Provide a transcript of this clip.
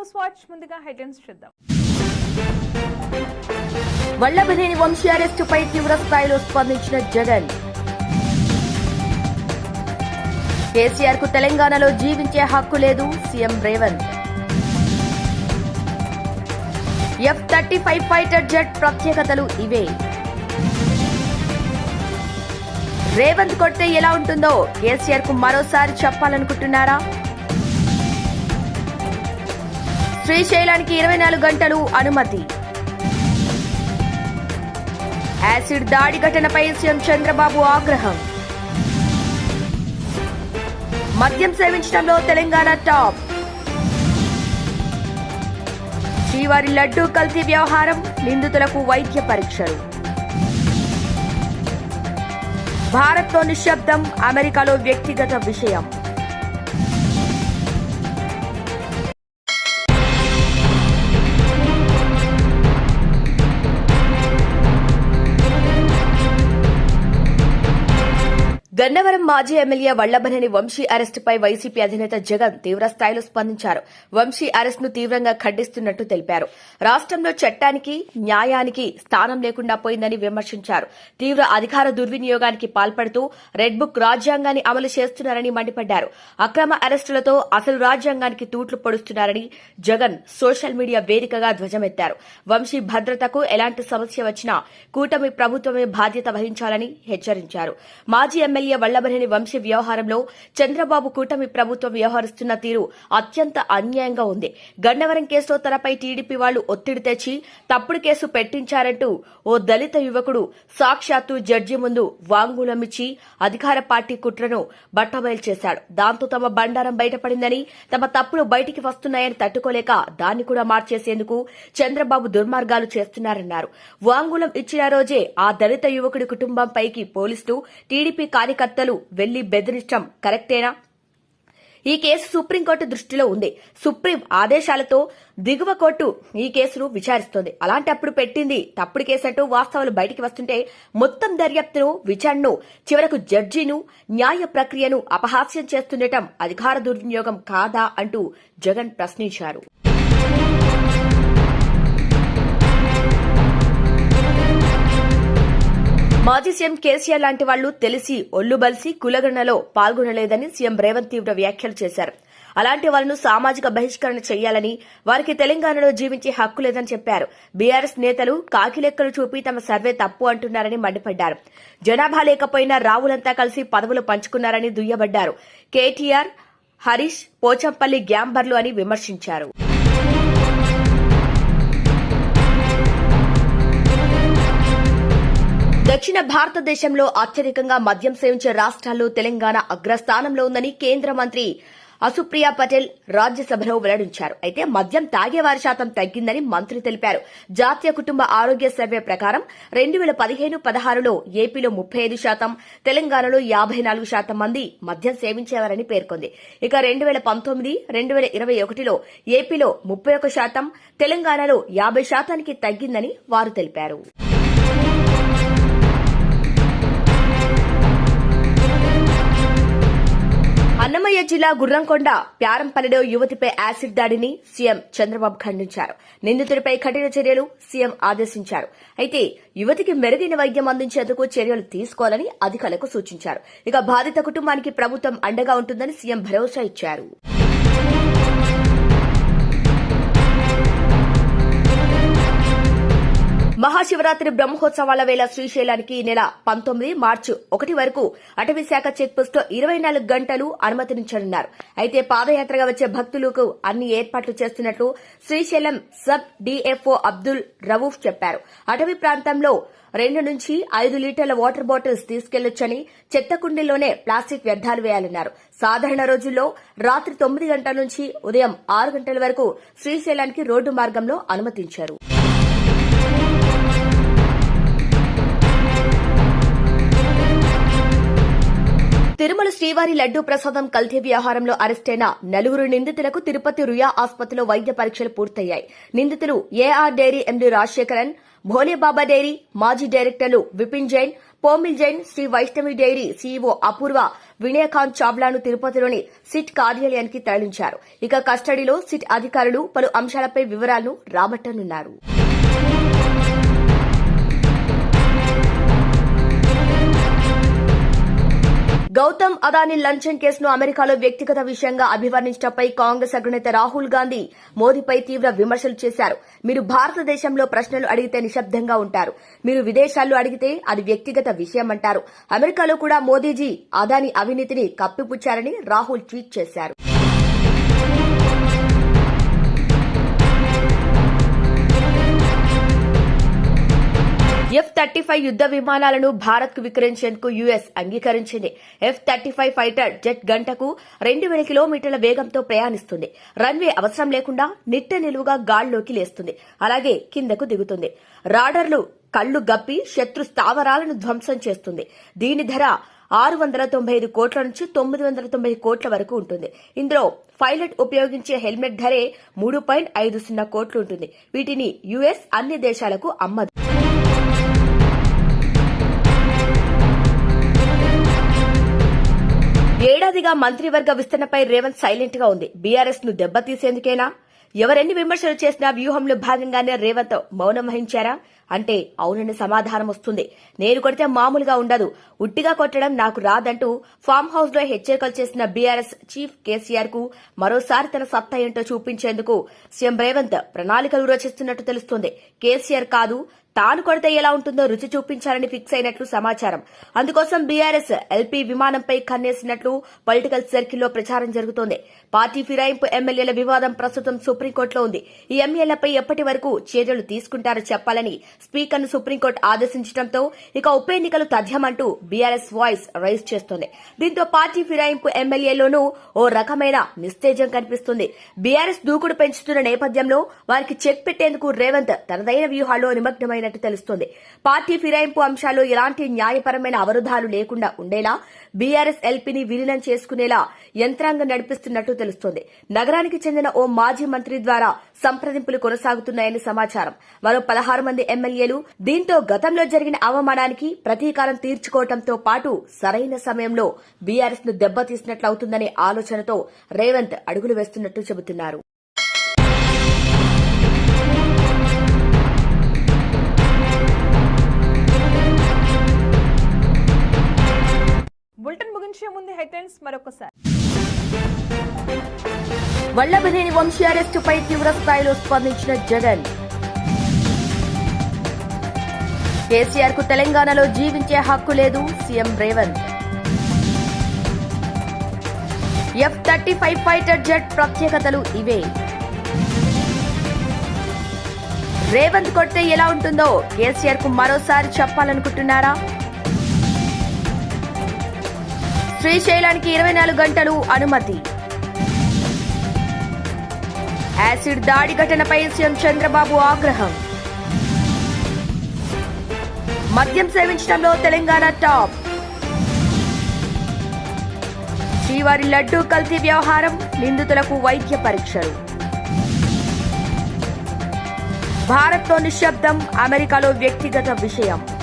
News watch ముందుగా headlines చూద్దాం. వల్లభనేని వంశీ అరెస్టుపై తీవ్ర స్థాయిలో స్పందించిన జగన్. కేసీఆర్కు తెలంగాణలో జీవించే హక్కు లేదు CM Revanth. F thirty five fighter jet ప్రత్యేకతలు ఇవే. రేవంత్ కొడితే ఎలా ఉంటుందో కేసీఆర్కు మరోసారి చెప్పాలనుకుంటున్నారా? శ్రీశైలానికి ఇరవై నాలుగు గంటలు అనుమతి. యాసిడ్ దాడి ఘటనపై సీఎం చంద్రబాబు ఆగ్రహం. మద్యం సేవించడంలో తెలంగాణ టాప్. శ్రీవారి లడ్డూ కల్తీ వ్యవహారం నిందితులకు వైద్య పరీక్షలు. భారత్లో నిశ్శబ్దం అమెరికాలో వ్యక్తిగత విషయం. గన్నవరం మాజీ ఎమ్మెల్యే వల్లభనేని వంశీ అరెస్టుపై వైసీపీ అధినేత జగన్ తీవ్ర స్థాయిలో స్పందించారు. వంశీ అరెస్టును తీవ్రంగా ఖండిస్తున్నట్టు తెలిపారు. రాష్ట్రంలో చట్టానికి న్యాయానికి స్థానం లేకుండా పోయిందని విమర్శించారు. తీవ్ర అధికార దుర్వినియోగానికి పాల్పడుతూ రెడ్ బుక్ రాజ్యాంగాన్ని అమలు చేస్తున్నారని మండిపడ్డారు. అక్రమ అరెస్టులతో అసలు రాజ్యాంగానికి తూట్లు పొడుస్తున్నారని జగన్ సోషల్ మీడియా వేదికగా ధ్వజమెత్తారు. వంశీ భద్రతకు ఎలాంటి సమస్య వచ్చినా కూటమి ప్రభుత్వమే బాధ్యత వహించాలని హెచ్చరించారు. మాజీ ఎమ్మెల్యే వల్లభనేని వంశీ వ్యవహారంలో చంద్రబాబు కూటమి ప్రభుత్వం వ్యవహరిస్తున్న తీరు అత్యంత అన్యాయంగా ఉంది. గన్నవరం కేసులో తనపై టీడీపీ వాళ్ళు ఒత్తిడి తెచ్చి తప్పుడు కేసు పెట్టించారంటూ ఓ దళిత యువకుడు సాక్షాత్తు జడ్జి ముందు వాంగ్మూలమిచ్చి అధికార పార్టీ కుట్రను బట్టబయలు చేశాడు. దాంతో తమ బండారం బయటపడిందని తమ తప్పులు బయటికి వస్తున్నాయని తట్టుకోలేక దాన్ని కూడా మార్చేసేందుకు చంద్రబాబు దుర్మార్గాలు చేస్తున్నారన్నారు. వాంగ్మూలం ఇచ్చిన రోజే ఆ దళిత యువకుడి కుటుంబంపైకి పోలీసులు టీడీపీ కార్యకర్తలు వెళ్ళి బెదిరించడం కరెక్టేనా? ఈ కేసు సుప్రీంకోర్టు దృష్టిలో ఉంది. సుప్రీం ఆదేశాలతో దిగువ కోర్టు ఈ కేసును విచారిస్తోంది. అలాంటప్పుడు పెట్టింది తప్పుడు కేసు అంటూ వాస్తవాలు బయటికి వస్తుంటే మొత్తం దర్యాప్తును విచారణను చివరకు జడ్జిను న్యాయ ప్రక్రియను అపహాస్యం చేస్తుండటం అధికార దుర్వినియోగం కాదా అంటూ జగన్ ప్రశ్నించారు. మాజీ సీఎం కేసీఆర్ లాంటి వాళ్ళు తెలిసి ఒళ్ళు బలిసి కులగణలో పాల్గొనలేదని సీఎం రేవంత్ తీవ్ర వ్యాఖ్యలు చేశారు. అలాంటి వాళ్ళను సామాజిక బహిష్కరణ చేయాలని వారికి తెలంగాణలో జీవించే హక్కు లేదని చెప్పారు. బీఆర్ఎస్ నేతలు కాకిలెక్కలు చూపి తమ సర్వే తప్పు అంటున్నారని మండిపడ్డారు. జనాభా లేకపోయినా రావులంతా కలిసి పదవులు పంచుకున్నారని దుయ్యబడ్డారు. కేటీఆర్ హరీష్ పోచంపల్లి గ్యాంబర్లు అని విమర్శించారు. దక్షిణ భారతదేశంలో అత్యధికంగా మద్యం సేవించే రాష్ట్రాల్లో తెలంగాణ అగ్రస్థానంలో ఉందని కేంద్ర మంత్రి అసుప్రియ పటేల్ రాజ్యసభలో వెల్లడించారు. అయితే మద్యం తాగేవారి శాతం తగ్గిందని మంత్రి తెలిపారు. జాతీయ కుటుంబ ఆరోగ్య సర్వే ప్రకారం రెండు వేల పదిహేను పదహారులో ఏపీలో ముప్పై ఐదు శాతం తెలంగాణలో యాభై నాలుగు శాతం మంది మద్యం సేవించేవారని పేర్కొంది. ఇక రెండు వేల పంతొమ్మిది రెండు వేల ఇరవై ఒకటిలో ఏపీలో ముప్పై ఒక శాతం తెలంగాణలో యాభై శాతానికి తగ్గిందని వారు తెలిపారు. అన్నమయ్య జిల్లా గుర్రంకొండ ప్యారంపల్లిలో యువతిపై యాసిడ్ దాడిని సీఎం చంద్రబాబు ఖండించారు. నిందితుడిపై కఠిన చర్యలు సీఎం ఆదేశించారు. అయితే యువతికి మెరుగైన వైద్యం అందించేందుకు చర్యలు తీసుకోవాలని అధికారులకు సూచించారు. ఇక బాధిత కుటుంబానికి ప్రభుత్వం అండగా ఉంటుందని సీఎం భరోసా ఇచ్చారు. మహాశివరాత్రి బ్రహ్మోత్సవాల వేళ శ్రీశైలానికి ఈ నెల పంతొమ్మిది మార్చి ఒకటి వరకు అటవీ శాఖ లో ఇరవై నాలుగు గంటలు అనుమతించనున్నారు అయితే పాదయాత్రగా వచ్చే భక్తులకు అన్ని ఏర్పాట్లు చేస్తున్నట్లు శ్రీశైలం సబ్ డీఎఫ్ఓ అబ్దుల్ రవూఫ్ చెప్పారు. అటవీ ప్రాంతంలో రెండు నుంచి ఐదు లీటర్ల వాటర్ బాటిల్స్ తీసుకెళ్ళొచ్చని చెత్త కుండీలోనే ప్లాస్టిక్ వ్యర్థాలు వేయాలన్నారు. సాధారణ రోజుల్లో రాత్రి తొమ్మిది గంటల నుంచి ఉదయం ఆరు గంటల వరకు శ్రీశైలానికి రోడ్డు మార్గంలో అనుమతించారు. తిరుమల శ్రీవారి లడ్డూ ప్రసాదం కల్తీ వ్యవహారంలో అరెస్టైన నలుగురు నిందితులకు తిరుపతి రుయా ఆసుపత్రిలో వైద్య పరీక్షలు పూర్తయ్యాయి. నిందితులు AR dairy MD Rajasekaran Bhole Baba dairy మాజీ డైరెక్టర్లు విపిన్ జైన్ పోమిల్ జైన్ శ్రీ వైష్ణవి డైరీ సీఈఓ అపూర్వ వినయకాంత్ చావ్లాను తిరుపతిలోని సిట్ కార్యాలయానికి తరలించారు. ఇక కస్టడీలో సిట్ అధికారులు పలు అంశాలపై వివరాలను రాబట్టనున్నారు. గౌతమ్ అదానీ లంచం కేసును అమెరికాలో వ్యక్తిగత విషయంగా అభివర్ణించడంపై కాంగ్రెస్ అగ్రనేత రాహుల్ గాంధీ మోదీపై తీవ్ర విమర్శలు చేశారు. మీరు భారతదేశంలో ప్రశ్నలు అడిగితే నిశ్శబ్దంగా ఉంటారు. మీరు విదేశాల్లో అడిగితే అది వ్యక్తిగత విషయం అంటారు అమెరికాలో కూడా మోదీజీ అదానీ అవినీతిని కప్పిపుచ్చారని రాహుల్ ట్వీట్ చేశారు. ఎఫ్ థర్టీ ఫైవ్ యుద్ద విమానాలను భారత్కు విక్రయించేందుకు యుఎస్ అంగీకరించింది. F thirty five fighter jet గంటకు రెండు వేల కిలోమీటర్ల వేగంతో ప్రయాణిస్తుంది. రన్వే అవసరం లేకుండా నిట్ట నిలువుగా గాల్లోకి లేస్తుంది. అలాగే కిందకు దిగుతుంది. రాడర్లు కళ్ళు గప్పి శత్రు స్థావరాలను ధ్వంసం చేస్తుంది. దీని ధర ఆరు వందల తొంభై ఐదు కోట్ల నుంచి తొమ్మిది వందల తొంభై కోట్ల వరకు ఉంటుంది. ఇందులో పైలట్ ఉపయోగించే హెల్మెట్ ధరే మూడు పాయింట్ ఐదు సున్నా కోట్లు ఉంటుంది. వీటిని యుఎస్ అన్ని దేశాలకు అమ్మదు. ఏడాదిగా మంత్రివర్గ విస్తరణపై రేవంత్ సైలెంట్గా ఉంది. బీఆర్ఎస్ను దెబ్బతీసేందుకేనా? ఎవరెన్ని విమర్శలు చేసినా వ్యూహంలో భాగంగానే రేవంత్ మౌనం వహించారా? అంటే అవునని సమాధానం వస్తుంది. నేను కొడితే మామూలుగా ఉండదు. ఉట్టిగా కొట్టడం నాకు రాదంటూ ఫామ్ హౌస్లో హెచ్చరికలు చేసిన బీఆర్ఎస్ చీఫ్ కేసీఆర్కు మరోసారి తన సత్తా ఏంటో చూపించేందుకు సీఎం రేవంత్ ప్రణాళికలు రచిస్తున్నట్టు తెలుస్తోంది. కేసీఆర్ కాదు తాను కొడితే ఎలా ఉంటుందో రుచి చూపించాలని ఫిక్స్ అయినట్లు సమాచారం. అందుకోసం బీఆర్ఎస్ ఎల్పీ విమానంపై కన్నేసినట్లు పొలిటికల్ సర్కిల్లో ప్రచారం జరుగుతోంది. పార్టీ ఫిరాయింపు ఎమ్మెల్యేల వివాదం ప్రస్తుతం సుప్రీంకోర్టులో ఉంది. ఈ ఎమ్మెల్యేలపై ఎప్పటి వరకు చర్యలు తీసుకుంటారో చెప్పాలని స్పీకర్ను సుప్రీంకోర్టు ఆదేశించడంతో ఇక ఉప ఎన్నికలు తథ్యమంటూ బీఆర్ఎస్ వాయిస్ రైజ్ చేస్తోంది. దీంతో పార్టీ ఫిరాయింపు ఎమ్మెల్యేలోనూ ఓ రకమైన నిస్తేజం కనిపిస్తుంది. బీఆర్ఎస్ దూకుడు పెంచుతున్న నేపథ్యంలో వారికి చెక్ పెట్టేందుకు రేవంత్ తనదైన వ్యూహాల్లో చేస్తున్నట్టు తెలుస్తోంది. పార్టీ ఫిరాయింపు అంశాల్లో ఎలాంటి న్యాయపరమైన అవరోధాలు లేకుండా ఉండేలా బీఆర్ఎస్ ఎల్పీని విలీనం చేసుకునేలా యంత్రాంగం నడిపిస్తున్నట్టు తెలుస్తోంది. నగరానికి చెందిన ఓ మాజీ మంత్రి ద్వారా సంప్రదింపులు కొనసాగుతున్నాయని సమాచారం. మరో పదహారు మంది ఎమ్మెల్యేలు దీంతో గతంలో జరిగిన అవమానానికి ప్రతీకారం తీర్చుకోవడంతో పాటు సరైన సమయంలో బీఆర్ఎస్ను దెబ్బతీసినట్లవుతుందనే ఆలోచనతో రేవంత్ అడుగులు వేస్తున్నట్టు చెబుతున్నారు. న్యూస్ మరొకసారి. వల్లభనేని వంశీ అరెస్టుపై తీవ్ర స్థాయిలో స్పందించిన జగన్. కేసీఆర్కు తెలంగాణలో జీవించే హక్కు లేదు CM Revanth. F thirty five fighter jet ప్రత్యేకతలు ఇవే. రేవంత్ కొడితే ఎలా ఉంటుందో కేసీఆర్కు మరోసారి చెప్పాలనుకుంటున్నారా? శ్రీశైలానికి ఇరవై నాలుగు గంటలు అనుమతి. యాసిడ్ దాడి ఘటనపై సీఎం చంద్రబాబు ఆగ్రహం. మద్యం సేవించడంలో తెలంగాణ టాప్. శ్రీవారి లడ్డూ కల్తీ వ్యవహారం నిందితులకు వైద్య పరీక్షలు. భారత్లో నిశ్శబ్దం అమెరికాలో వ్యక్తిగత విషయం.